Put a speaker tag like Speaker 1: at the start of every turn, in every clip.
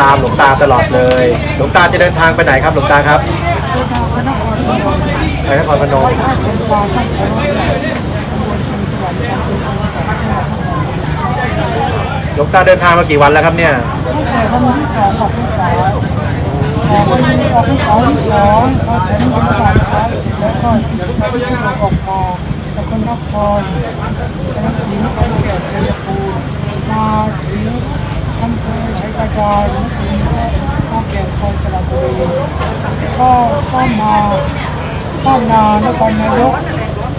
Speaker 1: ตามหลวงตาตลอดเลย หลวงตาจะเดินทางไปไหนครับหลวงตาครับ ไปนครพนม
Speaker 2: ห
Speaker 1: ลวงตาเดินทางมากี่วันแล้วครับเนี่ย
Speaker 2: ตั้งแต่วันที่สองออกพรรษาออกวันนี้ออกพรรษาที่สองพอฉันบิณฑบาตเช้าเสร็จแล้วก็พระพุทองค์ออกมาสกลนครชนะศรีนครแก่นชัยภูมิมาถึงอำเภอ ชัยบาดาลถึงข้าวแก่คอยสระบุรีก็ก็มาบ้านนานครนายก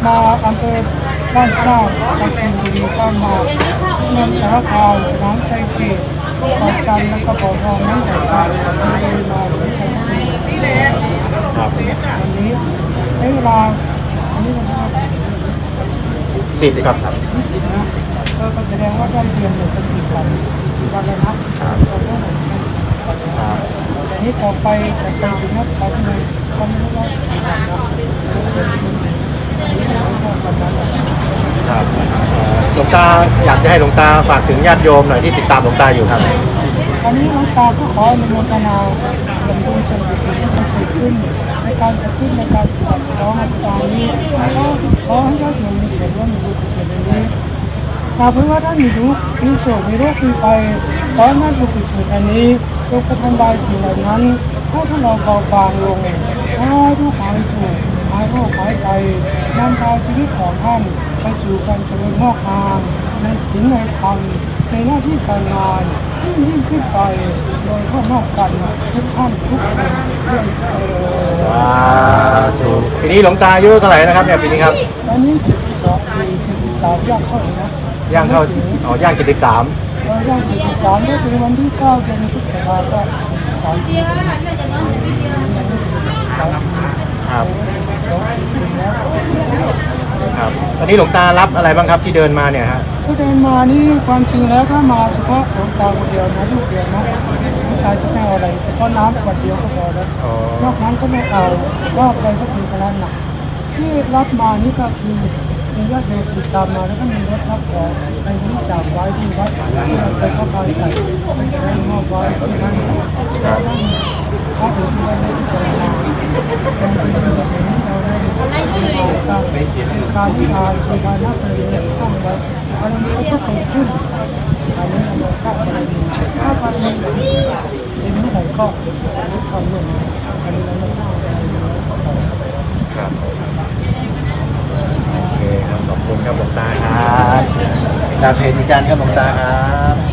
Speaker 2: มาอำเภอบ้านสร้างปราจีนบุรีก็มาที่นนสารคามสนามไซเคิลปากจันแล้วก็บ่อทองนั่นแต่การเลยมาถึงชัยภูมิวันนี้ใช้เวลาอันนี้วันที่
Speaker 1: สิบครับ
Speaker 2: สิบนะก็ก็แสดงว่าได้เรียนอยู่เป็นสี่วันสี่สิบวันแล้วนะเราต้องหนึ่งเป็นสี่สิบวัน
Speaker 1: ครับ
Speaker 2: ต่อไปจะไปถึงนักเขาที่ไหนก็ไม่รู้ว่ากี่วันนะ
Speaker 1: ครับหลวงตาอยากจะให้หลวงตาฝากถึงญาติโยมหน่อยที่ติดตามหลวงตาอยู่ครับ
Speaker 2: วันนี้หลวงตาก็ขออนุโมทนาผลบุญส่วนกุศลที่มันเกิดขึ้นในการกระตุ้นในการปฏิบัติของอาจารย์นี้แล้วก็ขอให้ญาติโยมมีส่วนร่วมในบุญกุศลนี้หากเพื่อว่าท่านมีทุกมีโศกมีโรคมีภัยขอให้แม่บุญกุศลอันนี้ ยกกระทำลายสิ่งเหล่านั้นให้ทุเลาเบาบางลงให้ทุกข์ายสู่หายโรคหายใจนำพาชีวิตของท่านไปสู่การเจริญงอกงามในศีลในธรรมในหน้าที่การงานยิ่งยิ่งขึ้นไปโดยทั่วนอกกันทุกท่านทุกคนเพื่อนเออ
Speaker 1: สาธุปีนี้หลวงตาอายุเท่าไหร่นะครับเนี่ยปีนี้ครับ
Speaker 2: ตอนนี้72ปี73ย่างเข้าเลยนะ
Speaker 1: ย่างเข้าอ๋อย่าง73 วัน
Speaker 2: แรก43ก็คือวันที่เก้าเดือนพฤษภาก็43เดือน
Speaker 1: ครับครับ ตอนนี้หลวงตารับอะไรบ้างครับที่เดินมาเนี่ยฮะ
Speaker 2: ก็เดินมานี่ความจริงแล้วถ้ามาเฉพาะหลวงตาคนเดียวนะลูกเดียวนะหลวงตาจะไม่เอาอะไรเฉพาะน้ำขวดเดียวก็พอแล้ว
Speaker 1: น
Speaker 2: อกนั้นก็ไม่เอารอบไปก็คือพลังหนักที่รับมานี่ก็คือ มีญาติโยมติดตามมาแล้วก็มีรถรับของไปบริจาคไว้ที่วัดที่เราไปเข้าไปใส่ไปใช้มอบไว้ที่นั่นพระถือที่วัดได้พิจารณาเป็นเป็นสิ่งที่เราได้การการที่ทานคือการนับเรียนสร้างไว้อันนี้ก็เกิดขึ้นอันนี้เราสร้างอะไรดีถ้าวามมีสิ่งในนี้ผมก็รู้ความร่วมมืออันนี้เรามาสร้างอะไรดีสักหน่อย
Speaker 1: ครับ โอเคครับขอบคุณครับหลวงตาครับจากเพจอาจารครับหลวงตาครับ